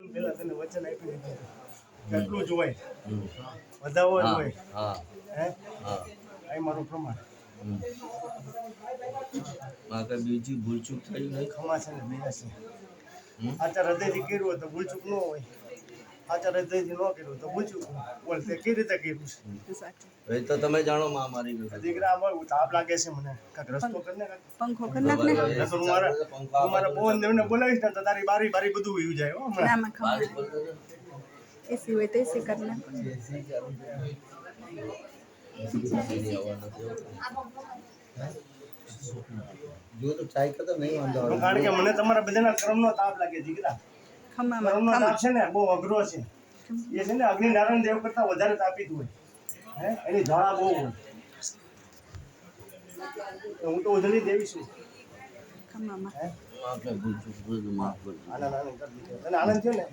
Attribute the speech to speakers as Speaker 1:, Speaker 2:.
Speaker 1: પેલા તને વચન જ હોય. વધાવો જ હોય.
Speaker 2: હા.
Speaker 1: આ મારું પ્રમાણ.
Speaker 2: હમ. બીજી ભૂલચૂક થઈ નહીં?
Speaker 1: ખમા છે ને મેં છે.
Speaker 2: આ
Speaker 1: તો હૃદયથી કર્યું હોય તો ભૂલચૂક ન હોય. આચાર હૃદયથી ન કર્યું તો હોય. બોલ તે કઈ રીતે કર્યું છે?
Speaker 2: એ તો તમે જાણો માં મારી
Speaker 1: દીકરા તાપ લાગે છે મને. કાંઈક રસ્તો કરી ને
Speaker 3: પંખો કરી નાખ ને?
Speaker 1: નકર મારા મારા પવન દેવને બોલાવીશ ને તો તારી બારી બારી બધું વયું જાય હો હમણાં.
Speaker 3: એસી હોય તો એસી કરી નાખ.
Speaker 2: જો તો ટ્રાય કરતો નહીં વાંધો
Speaker 1: કારણ કે મને તમારા બધાના કર્મનો તાપ લાગે દીકરા.
Speaker 3: ખમામાં
Speaker 1: તાપ છે ને બહુ અઘરો છે. એ છે ને અગ્નિનારાયણ દેવ કરતા વધારે તાપીત હોય. હે? એની જ્વાળા બહુ હોય. તો હું તો ઉધળી દેવી છું.
Speaker 3: ખમામાં
Speaker 1: હે?
Speaker 2: માં કઈ ભૂલચૂક બધું માફ કરજો
Speaker 1: આનંદ થયો ને.